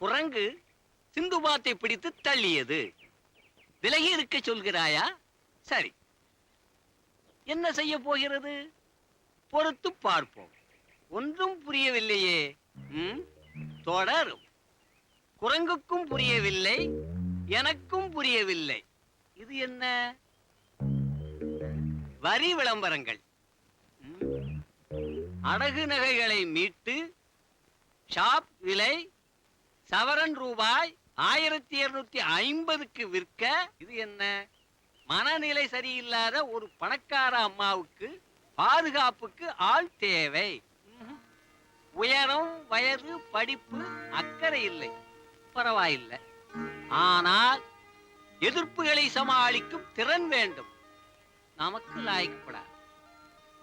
குரங்கு சிந்துபாத்தை பிடித்து தள்ளியது. விலகி இருக்க சொல்கிறாயா? சரி. என்ன செய்ய போகிறது? பொறுத்து பார்ப்போம். ஒன்றும் புரியவில்லையே. தொடரும். குரங்குக்கும் புரியவில்லை எனக்கும் புரியவில்லை. இது என்ன? வரி விளம்பரங்கள். அடகு நகைகளை மீட்டு ஷாப் விலை சவரன் ரூபாய் ஆயிரத்தி இருநூத்தி ஐம்பதுக்கு விற்க இது என்ன? மனநிலை சரியில்லாத ஒரு பணக்கார அம்மாவுக்கு பாதுகாப்புக்கு ஆள் தேவை. உயரம் வயது படிப்பு அக்கறை இல்லை. பரவாயில்லை. ஆனால் எதிர்ப்புகளை சமாளிக்கும் திறன் வேண்டும். நமக்கு லாய்க்கப்படாது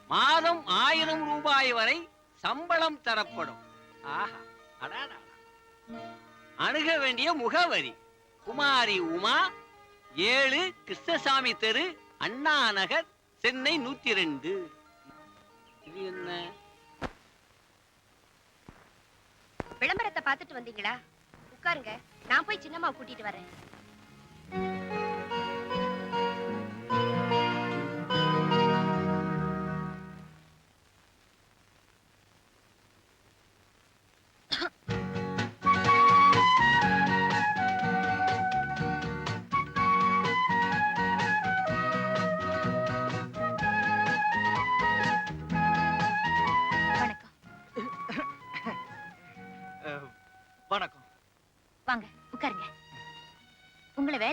மாதம் ஆயிரம் ரூபாய் வரை சம்பளம் தரப்படும். ஆஹா அடாடா. அணுக வேண்டிய முகவரி. குமாரி உமா ஏழு கிருஷ்ணசாமி தெரு அண்ணா நகர் சென்னை நூத்தி ரெண்டு. இது என்ன? விளம்பரத்தை பார்த்துட்டு வந்தீங்களா? உட்காருங்க. நான் போய் சின்னம்மா கூட்டிட்டு வரேன்.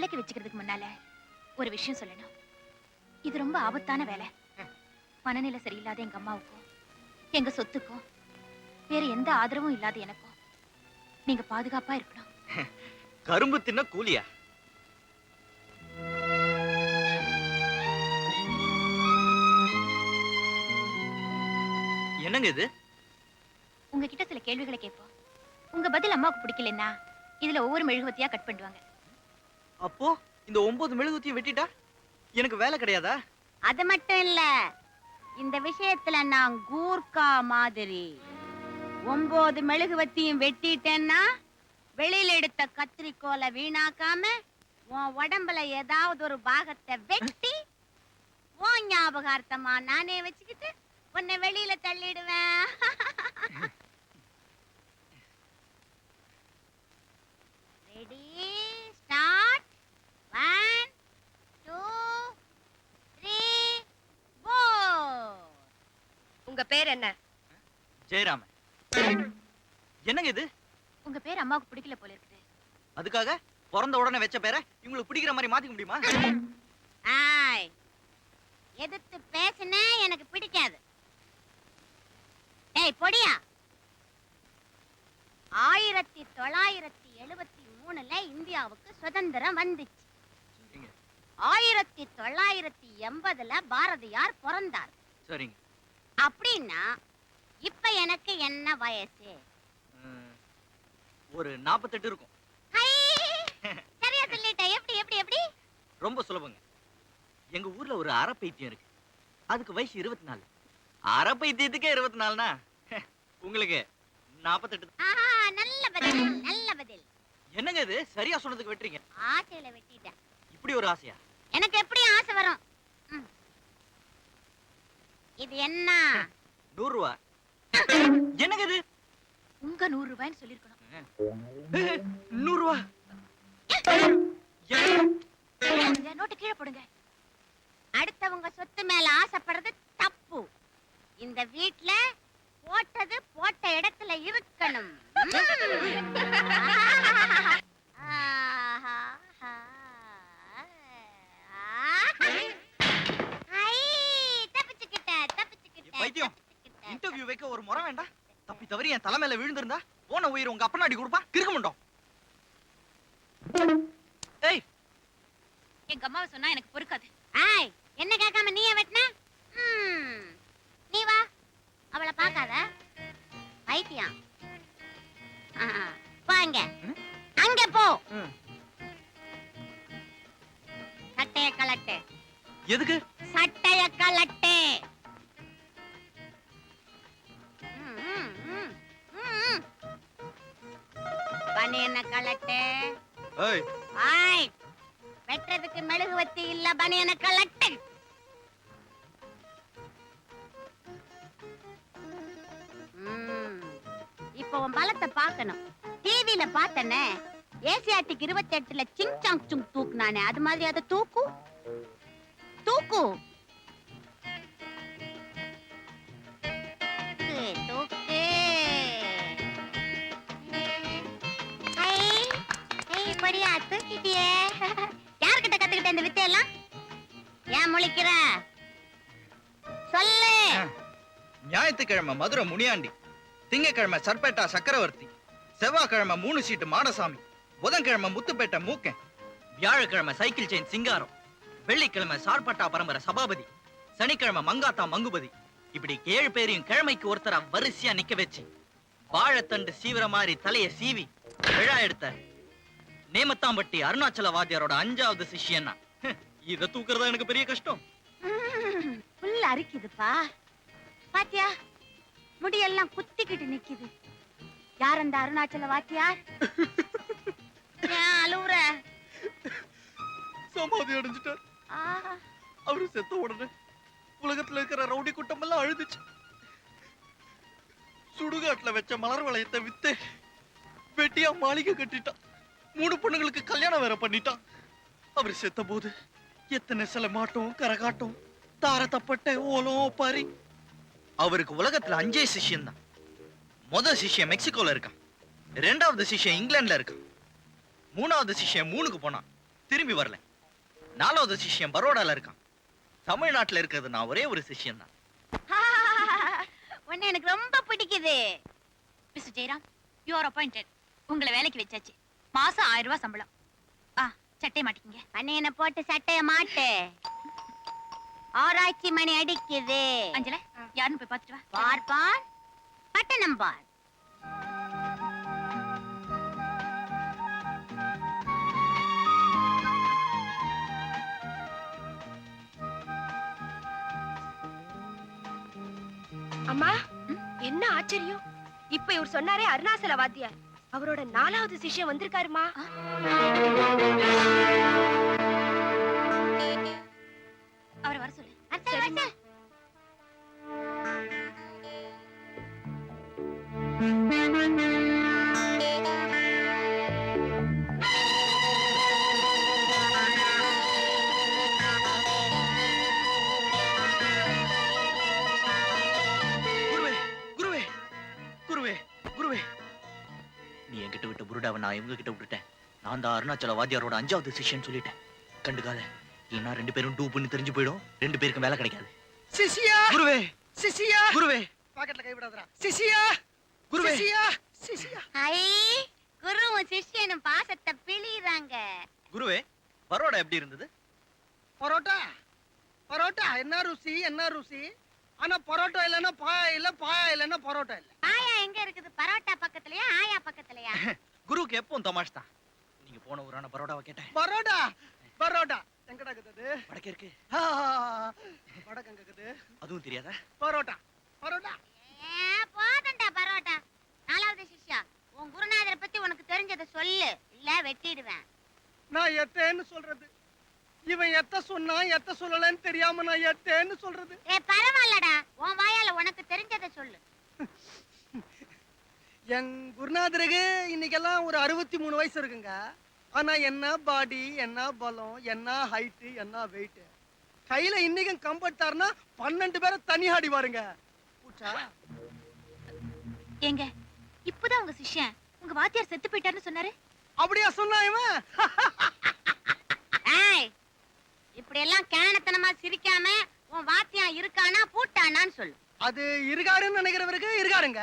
வேலைக்கு வச்சுக்கிறதுக்கு முன்னால ஒரு விஷயம் சொல்லணும். இது ரொம்ப ஆபத்தான வேலை. மனநிலை சரியில்லாத எங்க அம்மாவுக்கும் எங்க சொத்துக்கும் வேற எந்த ஆதரவும் இல்லாத எனக்கும். நீங்க பாதுகாப்பா இருக்கணும். கரும்பு தின்ன கூலியா? என்னங்க இது? உங்ககிட்ட சில கேள்விகளை கேட்போம். உங்க பதில் அம்மாவுக்கு பிடிக்கலன்னா இதுல ஒவ்வொரு மெழுகுவத்தியா கட் பண்ணுவாங்க அப்போ இந்த ஒன்பது மெழுகுத்தியும் வெட்டிட்டா? எனக்கு வேலை கிடையாதா? அது மட்டும் இல்ல. இந்த விஷயத்துல நான் கூர்க்கா மாதிரி. ஒன்பது மெழுகுவத்தியும் வெட்டிட்டேன்னா வெளியில எடுத்த கத்திரிக்கோலை வீணாக்காம உன் உடம்புல ஏதாவது ஒரு பாகத்தை வெட்டி உன் ஞாபகார்த்தமா நானே வச்சுக்கிட்டு உன்னை வெளியில தள்ளிடுவேன். ரெடி ஸ்டார்ட் உங்க பேர் என்ன? ஜெயராமன். என்னங்க இது? உங்க பேர் அம்மாவுக்கு பிடிக்கல போல இருக்குது. அதுக்காக பிறந்த உடனே வச்ச பேரை இவங்களுக்கு பிடிக்கிற மாதிரி மாத்திக்க முடியுமா? ஆய் எதிர்த்து பேசுன எனக்கு பிடிக்காது. ஏய் பொடியா. ஆயிரத்தி தொள்ளாயிரத்தி எழுபத்தி மூணுல இந்தியாவுக்கு சுதந்திரம் வந்துச்சு. ஆயிரத்தி தொள்ளாயிரத்தி எண்பதுல பாரதியார் பிறந்தார். சரிங்க. அப்படின்னா இப்ப எனக்கு என்ன வயசு? ஒரு நாற்பத்தெட்டு இருக்கும். ஹை! சரியா சொல்லிட்ட எப்படி எப்படி எப்படி? ரொம்ப சுலபங்க. எங்க ஊர்ல ஒரு அறப்பைத்தியம் இருக்கு. அதுக்கு வயசு இருபத்தி நாலு அறப்பைத்தியத்துக்கே இருபத்தி நாலுனா உங்களுக்கு நாற்பத்தெட்டு நல்ல பதில் நல்ல பதில். என்னங்க இது? சரியா சொன்னதுக்கு வெட்டுறீங்க. ஆசையில வெட்டிட்டேன். இப்படி ஒரு ஆசையா? எனக்கு எப்படி ஆசை வரும்? ம். இது என்ன? நூறு ரூபா என்னங்க இது? உங்க நூறு ரூபாய்ன்னு சொல்லிருக்கணும் நூறு ரூபா நோட்டு கீழே போடுங்க. அடுத்தவங்க சொத்து மேல ஆசைப்படுறது தப்பு. இந்த வீட்ல போட்டது போட்ட இடத்துல இருக்கணும். ம். ஒரு முறை வேண்டாம் தப்பி தவறி என் தலை மேல விழுந்திருந்தா போன உயிர் உங்க அப்பனாடி கொடுப்பான் கிறுக்க மாட்டோம் ஏய்! எங்க அம்மாவை சொன்னா எனக்கு பொறுக்காது. ஆய் என்ன கேட்காம நீயே வெட்டின? நீ வா. அவளை பார்க்காத. பைத்தியம். வாங்க? அங்க. போ. சட்டைய கலட்டு எதுக்கு? சட்டைய கலட்டு கலட்டு? ஏய். ஆய் வெட்டுறதுக்கு மெழுகு வத்தி இல்ல பனியனை கலட்டு? இப்போ உன் பலத்தை பார்க்கணும். டிவில பார்த்தனே ஏசியாட்டிக் இருபத்தி எட்டுல சிங் சாங் சுங் தூக்குனானே அது மாதிரி அதை தூக்கு. தூக்கு தூக்கு, தூக்கிட்டியே. யார்கிட்ட கத்துக்கிட்ட இந்த வித்தையெல்லாம்? ஏன் முழிக்கிற? சொல்லு. ஞாயிற்றுக்கிழமை மதுரை முனியாண்டி திங்கக்கிழமை சர்பேட்டா சக்கரவர்த்தி செவ்வாய்க்கிழமை மூணு சீட்டு மாடசாமி புதன்கிழமை முத்துப்பேட்டை மூக்கன் வியாழக்கிழமை சைக்கிள் செயின் சிங்காரம் வெள்ளிக்கிழமை சார்பட்டா பரம்பரை சபாபதி சனிக்கிழமை மங்காத்தா மங்குபதி. இப்படி ஏழு பேரையும் கிழமைக்கு ஒருத்தரா வரிசையா நிக்க வச்சு வாழைத்தண்டு சீவிர மாதிரி தலைய சீவி விழா எடுத்த நேமத்தாம்பட்டி அருணாச்சல வாத்தியாரோட அஞ்சாவது சிஷ்யன்னா. இத தூக்குறதா எனக்கு பெரிய கஷ்டம். புல் அரிக்குதுப்பா. பாத்தியா முடியெல்லாம் குத்திக்கிட்டு நிக்குது. யார் அந்த அருணாச்சல வாத்தியார் ஏன் அழுவுற? சமாதி அடைஞ்சிட்டார். அவரு செத்த உடனே உலகத்துல இருக்கிற ரவுடி கூட்டம் எல்லாம் அழுதுச்சு. சுடுகாட்டுல வச்ச மலர் வளையத்தை வித்து வெட்டியா மாளிகை கட்டிட்டான். மூணு பொண்ணுங்களுக்கு கல்யாணம் வேற பண்ணிட்டான். அவர் செத்த போது எத்தனை சில மாட்டம் கரகாட்டம் தார தப்பட்ட ஓலம் பாரி. அவருக்கு உலகத்துல அஞ்சே சிஷ்யன் தான் முதல் சிஷ்யன் மெக்சிகோல இருக்கான். ரெண்டாவது சிஷ்யன் இங்கிலாந்துல இருக்கான். மூணாவது சிஷ்யன் மூணுக்கு போனான். திரும்பி வரல. நாலாவது சிஷ்யன் பரோடால இருக்கான். தமிழ்நாட்டுல இருக்கிறது நான் ஒரே ஒரு சிஷ்யன் தான் உன்னை எனக்கு ரொம்ப பிடிக்குது. Mister Jayaram you are appointed உங்களை வேலைக்கு வச்சாச்சு. மாசம் ஆயிரம் ரூபாய் சம்பளம். ஆ சட்டை மாட்டிக்கிங்க. பனியனை போட்டு சட்டைய மாட்டு. ஆராய்ச்சி மணி அடிக்குது. அஞ்சல யாருன்னு போய் பார்த்துட்டு வா. பார் பார் பட்டணம் பார். அம்மா என்ன ஆச்சரியம்? இப்ப இவர் சொன்னாரே அருணாசல வாத்தியார். அவரோட நாலாவது சிஷ்யம் வந்திருக்காருமா? நான் இவங்க கிட்ட விட்டுட்டேன். நான் தான் அருணாச்சல வாத்தியாரோட அஞ்சாவது சிஷ்யன் சொல்லிட்டேன். கண்டுக்காத. இல்லைன்னா ரெண்டு பேரும் டூ பண்ணி தெரிஞ்சு போயிடும். ரெண்டு பேருக்கும் வேலை கிடைக்காது. சிசியா குருவே! சிசியா குருவே! பாக்கெட்ல கை விடாதடா. சிசியா குருவே! சிசியா சிசியா ஐ குருவும் சிஷ்யனும் பாசத்தை பிழிறாங்க குருவே பரோடா எப்படி இருந்தது? பரோட்டா! பரோட்டா! என்ன ருசி என்ன ருசி? ஆனா பரோட்டா இல்லைன்னா பாயா இல்ல பாயா இல்லைன்னா பரோட்டா இல்ல. ஆயா எங்க இருக்குது? பரோட்டா பக்கத்துலயா ஆயா பக்கத்துலயா? குருவுக்கு எப்பவும் தமாஷ் தான். நீங்க போன ஊரான பரோடாவை கேட்டேன். பரோட்டா பரோட்டா எங்கடா இருக்குது? அது? வடக்கே இருக்கு. வடக்கு எங்க இருக்குது? அதுவும் தெரியாதா? பரோட்டா. பரோட்டா. ஏ, போதும்டா பரோட்டா. நாலாவது சிஷ்யா உன் குருநாதரை பத்தி உனக்கு தெரிஞ்சதை சொல்லு. இல்ல வெட்டிடுவேன். நான் எத்தேன்னு சொல்றது? இவன் எத்த சொன்னா எத்த சொல்லலன்னு தெரியாம நான் எத்தேன்னு சொல்றது? ஏ பரவாயில்லடா. உன் வாயால உனக்கு தெரிஞ்சதை சொல்லு. என் குருநாதருக்கு இன்னைக்கெல்லாம் ஒரு அறுபத்தி மூணு வயசு இருக்குங்க. ஆனா என்ன பாடி என்ன பலம் என்ன ஹைட்டு என்ன வெயிட் கையில இன்னைக்கும் கம்பட்டாருன்னா பன்னெண்டு பேரை தனி ஆடி பாருங்க. பூச்சா? ஏங்க இப்பதான் உங்க சிஷ்யன் உங்க வாத்தியார் செத்து போயிட்டாருன்னு சொன்னாரு? அப்படியா சொன்னா இவன்? ஏய் இப்படி எல்லாம் கேனத்தனமா சிரிக்காம உன் வாத்தியம் இருக்கானா பூட்டானான்னு சொல்லு. அது இருகாருன்னு நினைக்கிறவருக்கு இருகாருங்க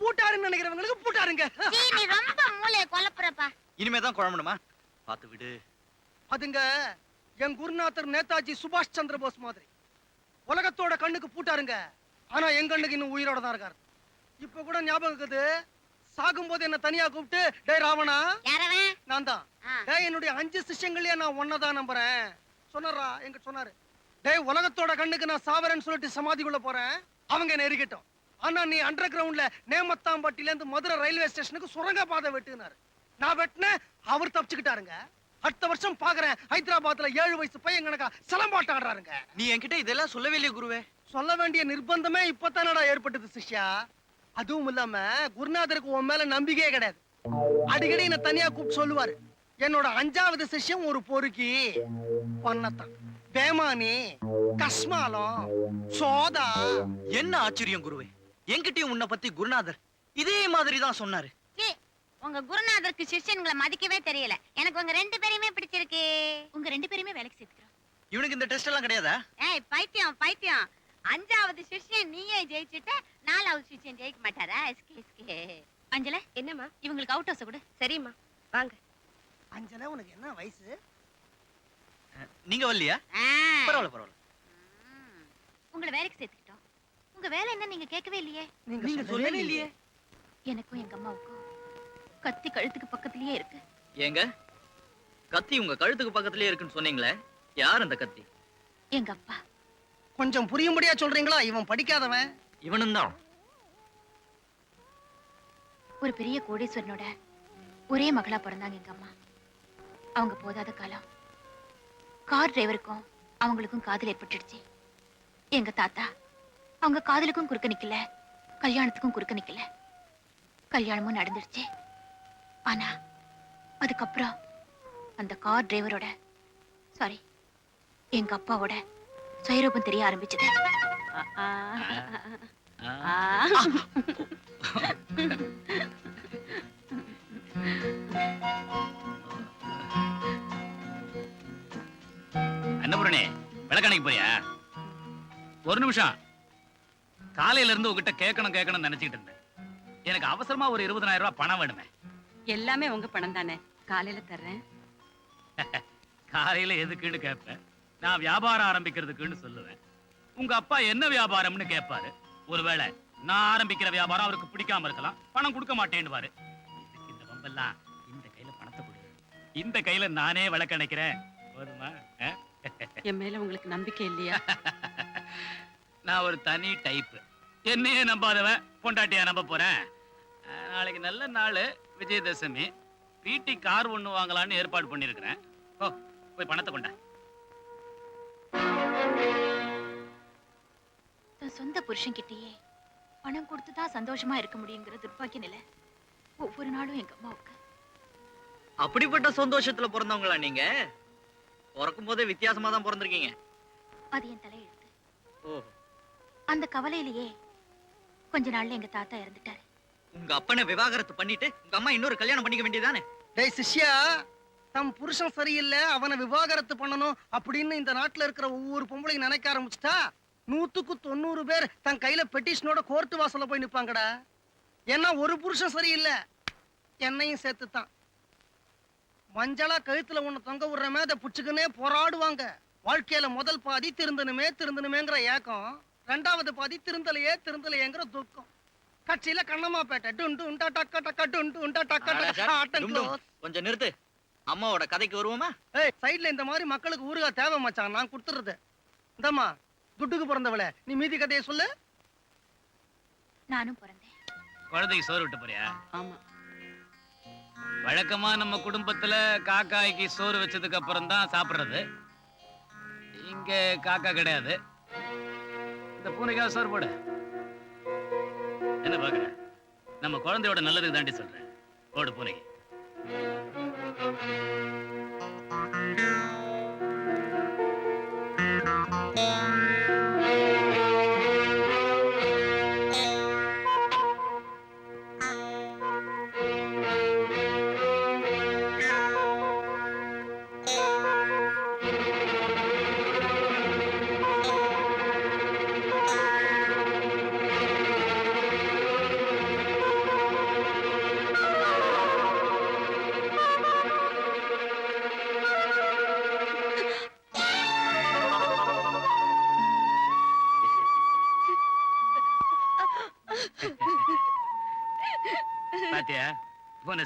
பூட்டாருன்னு நினைக்கிறவங்களுக்கு பூட்டாருங்க. சீ, நீ ரொம்ப மூளைய குழப்புறப்பா. இனிமே தான் குழம்பணுமா? பார்த்து விடு. அதுங்க என் குருநாதர் நேதாஜி சுபாஷ் சந்திர போஸ் மாதிரி. உலகத்தோட கண்ணுக்கு பூட்டாருங்க. ஆனா என் கண்ணுக்கு இன்னும் உயிரோட தான் இருக்காரு. இப்ப கூட ஞாபகம் இருக்குது. சாகும்போது என்ன தனியா கூப்பிட்டு டேய் ராவணா. யாரவன்? நான் தான். ஆ. டேய் என்னுடைய அஞ்சு சிஷ்யங்களையே நான் ஒன்னதான் நம்புறேன். சொன்னாரா எங்க சொன்னாரு. டேய் உலகத்தோட கண்ணுக்கு நான் சாவரேன்னு சொல்லிட்டு சமாதிக்குள்ள போறேன். அவங்க என்ன எரிக்கட்டும். ஆனா நீ அண்டர் கிரவுண்ட்ல நேமத்தாம்பட்டில இருந்து மதுரை ரயில்வே ஸ்டேஷனுக்கு சுரங்க பாதை வெட்டுனாரு. நான் வெட்டினேன் அவர் தப்பிச்சுக்கிட்டாருங்க. அடுத்த வருஷம் பாக்குறேன் ஹைதராபாத்ல ஏழு வயசு பையன் கணக்கா சிலம்பாட்டம் ஆடுறாருங்க. நீ என்கிட்ட இதெல்லாம் சொல்லவே இல்லையே குருவே. சொல்ல வேண்டிய நிர்பந்தமே இப்பதானடா ஏற்பட்டது சிஷ்யா. அதுவும் இல்லாம குருநாதருக்கு உன் மேல நம்பிக்கையே கிடையாது. அடிக்கடி என்ன தனியா கூப்பிட்டு சொல்லுவாரு. என்னோட அஞ்சாவது சிஷ்யம் ஒரு பொறுக்கி. பொன்னத்தான். பேமானி கஸ்மாலம் சோதா. என்ன ஆச்சரியம் குருவே? என்கிட்டயும் உன்னை பத்தி குருநாதர் இதே மாதிரி தான் சொன்னாரு உங்க குருநாதருக்கு சிஷ்யன்களை மதிக்கவே தெரியல. எனக்கு உங்க ரெண்டு பேரையுமே பிடிச்சிருக்கு. உங்க ரெண்டு பேருமே வேலைக்கு சேர்த்துக்கிறோம். இவனுக்கு இந்த டெஸ்ட் எல்லாம் கிடையாதா? ஏய் பைத்தியம் பைத்தியம். அஞ்சாவது சிஷ்யன் நீயே ஜெயிச்சுட்ட நாலாவது சிஷ்யன் ஜெயிக்க மாட்டாரா? S K S K. அஞ்சல என்னம்மா? இவங்களுக்கு அவுட் ஹவுஸ் கொடு. சரிம்மா வாங்க. அஞ்சல உனக்கு என்ன வயசு? நீங்க வரலையா. பரவாயில்ல பரவாயில்ல. உங்களை வேலைக்கு சேர்த்துக்கிட்டோம். உங்க வேலை என்ன நீங்க கேட்கவே இல்லையே? நீங்க சொல்லவே இல்லையே. எனக்கும் எங்க அம்மாவுக்கும் கத்தி கழுத்துக்கு பக்கத்துலயே இருக்கு. ஏங்க? கத்தி உங்க கழுத்துக்கு பக்கத்துலயே இருக்குன்னு சொன்னீங்களே. யார் அந்த கத்தி? எங்க அப்பா. கொஞ்சம் புரியும்படியா சொல்றீங்களா? இவன் படிக்காதவன். இவனும் தான் ஒரு பெரிய கோடீஸ்வரனோட ஒரே மகளா பிறந்தாங்க எங்க அம்மா. அவங்க போதாத காலம். கார் டிரைவருக்கும் அவங்களுக்கும் காதல் ஏற்பட்டுடுச்சு. எங்க தாத்தா அவங்க காதலுக்கும் குறுக்க நிக்கல. கல்யாணத்துக்கும் குறுக்க நிக்கல. கல்யாணமும் நடந்துடுச்சு ஆனா அதுக்கப்புறம் அந்த கார் டிரைவரோட சாரி எங்க அப்பாவோட சுயரூபம் தெரிய ஆரம்பிச்சது. ஆ. விளக்கணைக்கு போறியா? ஒரு நிமிஷம். காலையில இருந்து உங்ககிட்ட கேட்கணும் கேட்கணும் நினைச்சிட்டு இருந்தேன். எனக்கு அவசரமா ஒரு இருபதனாயிரம் ரூபாய் பணம் வேணுமே. எல்லாமே உங்க பணம் தானே. காலையில தர்றேன். காலையில எதுக்குன்னு கேட்பேன். நான் வியாபாரம் ஆரம்பிக்கிறதுக்குன்னு சொல்லுவேன். உங்க அப்பா என்ன வியாபாரம்னு கேட்பாரு. ஒருவேளை நான் ஆரம்பிக்கிற வியாபாரம் அவருக்கு பிடிக்காம இருக்கலாம். பணம் கொடுக்க மாட்டேன்னுவாரு. இதுக்கு இந்த வம்பெல்லாம் இந்த கையில பணத்தை கொடு. இந்த கையில நானே விளக்கணைக்கிறேன் போதுமா? என் மேல உங்களுக்கு நம்பிக்கை இல்லையா? நான் ஒரு தனி டைப் என்னையே நம்பாதவன் பொண்டாட்டியா நம்ப போறேன் நாளைக்கு நல்ல நாள் விஜயதசமி. வீட்டுக்கு கார் ஒண்ணு வாங்கலாம்னு ஏற்பாடு பண்ணிருக்கிறேன். ஓ போய் பணத்தை கொண்டா தன் சொந்த புருஷன் கிட்டயே பணம் கொடுத்து தான் சந்தோஷமா இருக்க முடியுங்கிற துர்பாக்கிய நிலை ஒவ்வொரு நாளும் எங்க அம்மாவுக்கு. அப்படிப்பட்ட சந்தோஷத்துல பிறந்தவங்களா நீங்க? பிறக்கும் போதே வித்தியாசமா தான் பிறந்திருக்கீங்க. அது என் தலையெழுத்து. ஓ. அந்த கவலையிலேயே கொஞ்ச நாள்ல எங்க தாத்தா இறந்துட்டாரு. உங்க அப்பனை விவாகரத்து பண்ணிட்டு உங்க அம்மா இன்னொரு கல்யாணம் பண்ணிக்க வேண்டியதானே டேய் சிஷ்யா தம் புருஷன் சரியில்லை அவனை விவாகரத்து பண்ணணும் அப்படின்னு இந்த நாட்டுல இருக்கிற ஒவ்வொரு பொம்பளையும் நினைக்க ஆரம்பிச்சுட்டா நூத்துக்கு தொண்ணூறு பேர் தன் கையில பெட்டிஷனோட கோர்ட்டு வாசல்ல போய் நிப்பாங்கடா. ஏன்னா ஒரு புருஷன் சரியில்லை. என்னையும் சேர்த்து தான் மஞ்சளா கழுத்துல ஒண்ணு தொங்க விடுறமே அதை புடிச்சுக்கினே போராடுவாங்க. வாழ்க்கையில முதல் பாதி திருந்தணுமே திருந்தணுமேங்கிற ஏக்கம் ரெண்டாவது பாதி திருந்தலையே திருந்தலையேங்கிற துக்கம். கட்சியில கண்ணம்மாப்பேட்டை டுண்டு உண்டா டக்க டக்க டுண்டு உண்டா டக்க டக்க ஆட்டம். கொஞ்சம் நிறுத்து. அம்மாவோட கதைக்கு வருவோமா? ஏய் சைடுல இந்த மாதிரி மக்களுக்கு ஊறுகாய் தேவை மச்சான் நான் கொடுத்துறது இந்தம்மா துட்டுக்கு பிறந்தவளே நீ மீதி கதையை சொல்லு. நானும் பிறந்தேன். குழந்தைக்கு சோறு விட்டு போறியா? ஆமா. வழக்கமா நம்ம குடும்பத்துல காக்காய்க்கு சோறு வச்சதுக்கு அப்புறம் தான் சாப்பிடுறது. இங்க காக்கா கிடையாது. இந்த பூனைக்காக சோறு போடு. என்ன பாக்குற? நம்ம குழந்தையோட நல்லதுக்கு தாண்டி சொல்றேன் போடு பூனைக்கு.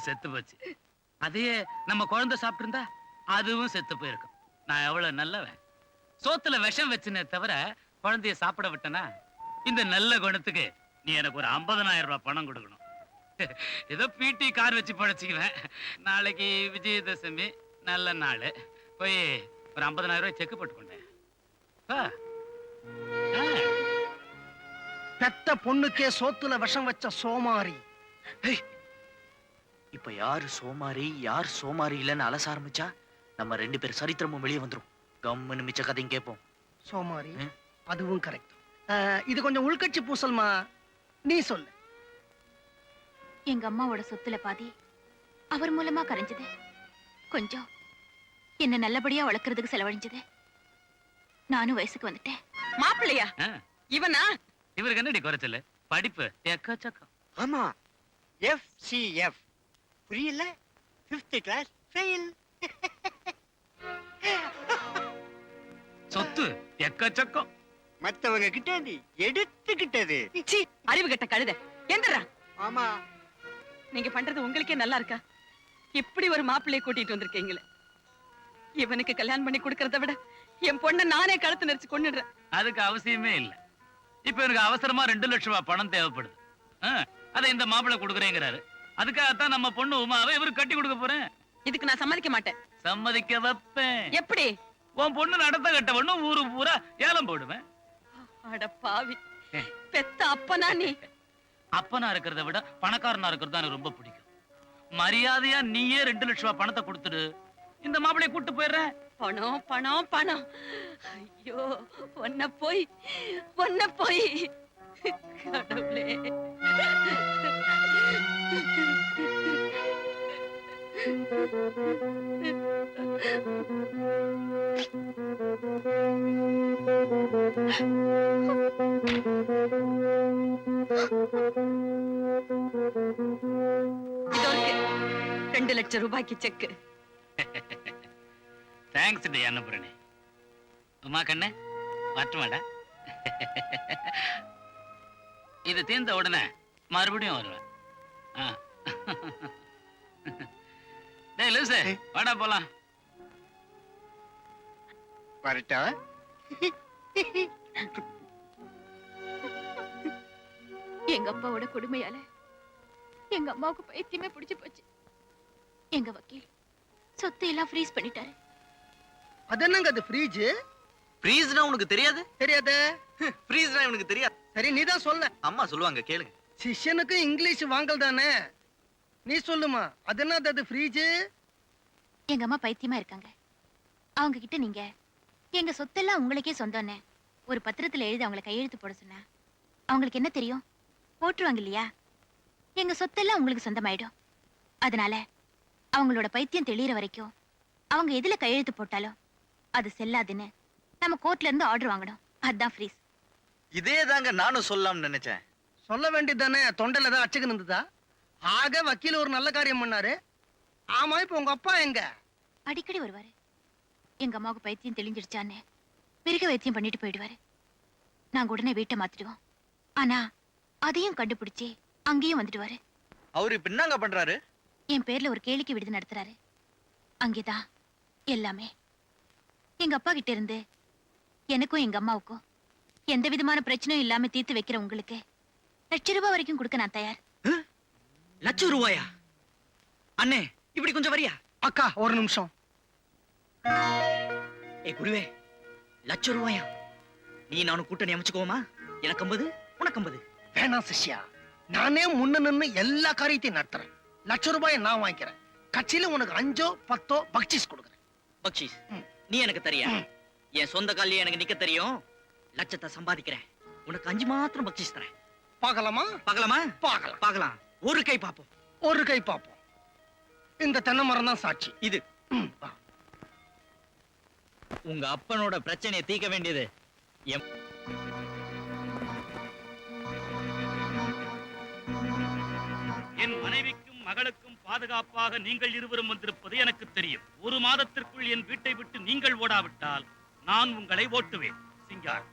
செத்து போச்சு. அதையே நம்ம குழந்தை சாப்பிட்டுருந்தா அதுவும் செத்து போயிருக்கும். நான் எவ்வளவு நல்லவன். சோத்துல விஷம் வச்சுனே தவிர குழந்தைய சாப்பிட விட்டனா? இந்த நல்ல குணத்துக்கு நீ எனக்கு ஒரு 50000 ரூபாய் பணம் கொடுக்கணும். ஏதோ பிடி கார் வச்சு பழச்சிக்குவேன். நாளைக்கு விஜயதசமி நல்ல நாள். போய் ஒரு ஐம்பதனாயிரம் ரூபாய் செக் போட்டு கொண்டேன். பெத்த பொண்ணுக்கே சோத்துல விஷம் வச்ச சோமாரி. இப்ப யாரு சோமாரி யார் சோமாரி இல்லைன்னு அலச ஆரம்பிச்சா நம்ம ரெண்டு பேர் சரித்திரமும் வெளியே வந்துரும். கம்முன்னு மிச்ச கதையும் கேட்போம் சோமாரி ம். அதுவும் கரெக்ட் இது கொஞ்சம் உள்கட்சி பூசல்மா? நீ சொல்லு. எங்க அம்மாவோட சொத்துல பாதி அவர் மூலமா கரைஞ்சது. கொஞ்சம் என்ன நல்லபடியா வளர்க்கறதுக்கு செலவழிஞ்சது. நானும் வயசுக்கு வந்துட்டேன். மாப்பிள்ளையா? ஆ. இவனா? இவருக்கு என்னடி குறைச்சல் படிப்பு. எக்கச்சக்கம் ஆமா. எஃப்சிஎஃப் புரியல? ஃபிஃப்த் கிளாஸ் ஃபெயில் சொத்து எக்கச்சக்கம். மத்தவங்க கிட்ட இருந்து எடுத்துக்கிட்டது. சீ அறிவு கெட்ட கழுத. எந்திரா. ஆமா. நீங்க பண்றது உங்களுக்கே நல்லா இருக்கா? இப்படி ஒரு மாப்பிள்ளைய கூட்டிட்டு வந்திருக்கீங்களே. இவனுக்கு கல்யாணம் பண்ணி கொடுக்கறத விட என் பொண்ணை நானே கழுத்து நெரிச்சு கொன்னுடுறேன். அதுக்கு அவசியமே இல்ல. இப்ப எனக்கு அவசரமா ரெண்டு லட்சம் ரூபாய் பணம் தேவைப்படுது. ஆ, அதை இந்த மாப்பிள்ளை கொடுக்குறேங்கிறாரு. அதுக்காகத்தான் நம்ம பொண்ணு உமாவை இவருக்கு கட்டி கொடுக்க போறேன். இதுக்கு நான் சம்மதிக்க மாட்டேன். சம்மதிக்க வைப்பேன். எப்படி? உன் பொண்ணு நடத்த கட்ட பொண்ணு ஊரு பூரா ஏலம் போடுவேன். அட பாவி. பெத்த அப்பனா நீ? அப்பனா இருக்கிறத விட பணக்காரனா இருக்கிறது தான் எனக்கு ரொம்ப பிடிக்கும். மரியாதையா நீயே ரெண்டு லட்சம் ரூபாய் பணத்தை கொடுத்துடு. இந்த மாப்பிளைய கூட்டு போயிடுறேன். பணம் பணம் பணம். ஐயோ ஒன்ன போய் ஒன்ன போய். கடவுளே. ரெண்டு லட்சம் ரூபாய்க்கு செக்கு. தேங்க்ஸ் டி அன்னபுரணி. உமா கண்ணு வரட்டுமாடா இது தீர்ந்த உடனே மறுபடியும் வருவேன். டேய் லூசு வாடா போலாம். வரட்டா? எங்க அப்பாவோட கொடுமையால எங்க அம்மாவுக்கு பைத்தியமே பிடிச்சு போச்சு. எங்க வக்கீல் சொத்து எல்லாம் ஃப்ரீஸ் பண்ணிட்டாரு. அது என்னங்க அது ஃப்ரீஜ் ஃப்ரீஸ்னா உனக்கு தெரியாது? தெரியாதே. ஃப்ரீஸ்னா உனக்கு தெரியாது. சரி நீ தான் சொல்ல. அம்மா சொல்லுவாங்க கேளுங்க. சிஷ்யனுக்கு இங்கிலீஷ் வாங்கல் தானே? நீ சொல்லுமா அது என்னது அது ஃப்ரீஜ் எங்க அம்மா பைத்தியமா இருக்காங்க. அவங்க கிட்ட நீங்க எங்க சொத்தெல்லாம் உங்களுக்கே சொந்தம்னு ஒரு பத்திரத்துல எழுதி அவங்கள கையெழுத்து போட சொன்னா அவங்களுக்கு என்ன தெரியும்? போட்டுருவாங்க இல்லையா? எங்க சொத்தெல்லாம் உங்களுக்கு சொந்தமாயிடும். அதனால அவங்களோட பைத்தியம் தெளியற வரைக்கும் அவங்க எதுல கையெழுத்து போட்டாலும் அது செல்லாதுன்னு நம்ம கோர்ட்ல இருந்து ஆர்டர் வாங்கணும். அதுதான் ஃப்ரீஸ் இதே தாங்க நானும் சொல்லலாம்னு நினைச்சேன். சொல்ல வேண்டியது தானே தொண்டையில தான் அச்சுக்கு ஆக வக்கீல் ஒரு நல்ல காரியம் பண்ணாரு. ஆமா இப்ப உங்க அப்பா எங்க? அடிக்கடி வருவாரு. எங்க அம்மாவுக்கு பைத்தியம் தெளிஞ்சிடுச்சான்னு. மிருக வைத்தியம் பண்ணிட்டு போயிடுவாரு. நாங்க உடனே வீட்டை மாத்திடுவோம். ஆனா அதையும் கண்டுபிடிச்சு அங்கேயும் வந்துடுவாரு. அவரு இப்ப என்னங்க பண்றாரு? என் பேர்ல ஒரு கேளிக்கை விடுதி நடத்துறாரு. அங்கேதான் எல்லாமே. எங்க அப்பா கிட்ட இருந்து எனக்கும் எங்க அம்மாவுக்கும் எந்த விதமான பிரச்சனையும் இல்லாம தீர்த்து வைக்கிற உங்களுக்கு லட்ச ரூபாய் வரைக்கும் கொடுக்க நான் தயார். லட்சம் ரூபாயா? அண்ணே இப்படி கொஞ்சம் வரியா? அக்கா ஒரு நிமிஷம். ஏ குருவே லட்சம் ரூபாயா? நீ நானும் கூட்டணி அமைச்சுக்கோமா எனக்கு ஐம்பது உனக்கு ஐம்பது. வேணாம் சிஷ்யா. நானே முன்ன நின்னு எல்லா காரியத்தையும் நடத்துறேன். லட்ச ரூபாயை நான் வாங்கிக்கிறேன். கட்சியில உனக்கு அஞ்சோ பத்தோ பக்சிஸ் கொடுக்குறேன். பக்ஷிஸ்? ம். நீ எனக்கு தரியா. என் சொந்த காலிலே எனக்கு நிக்க தெரியும். லட்சத்தை சம்பாதிக்கிறேன். உனக்கு அஞ்சு மாத்திரம் பக்ஷிஸ் தரேன். பார்க்கலாமா பார்க்கலாமா பார்க்கலாம் பார்க்கலாம் ஒரு கை பாப்போம். ஒரு கை பார்ப்போம் இந்த தென்னை மரம் தான் சாட்சி. இது. உங்க அப்பனோட பிரச்சனையை தீர்க்க வேண்டியது. எம் என் மனைவிக்கும் மகளுக்கும் பாதுகாப்பாக நீங்கள் இருவரும் வந்திருப்பது எனக்கு தெரியும். ஒரு மாதத்திற்குள் என் வீட்டை விட்டு நீங்கள் ஓடாவிட்டால் நான் உங்களை ஓட்டுவேன். சிங்கார்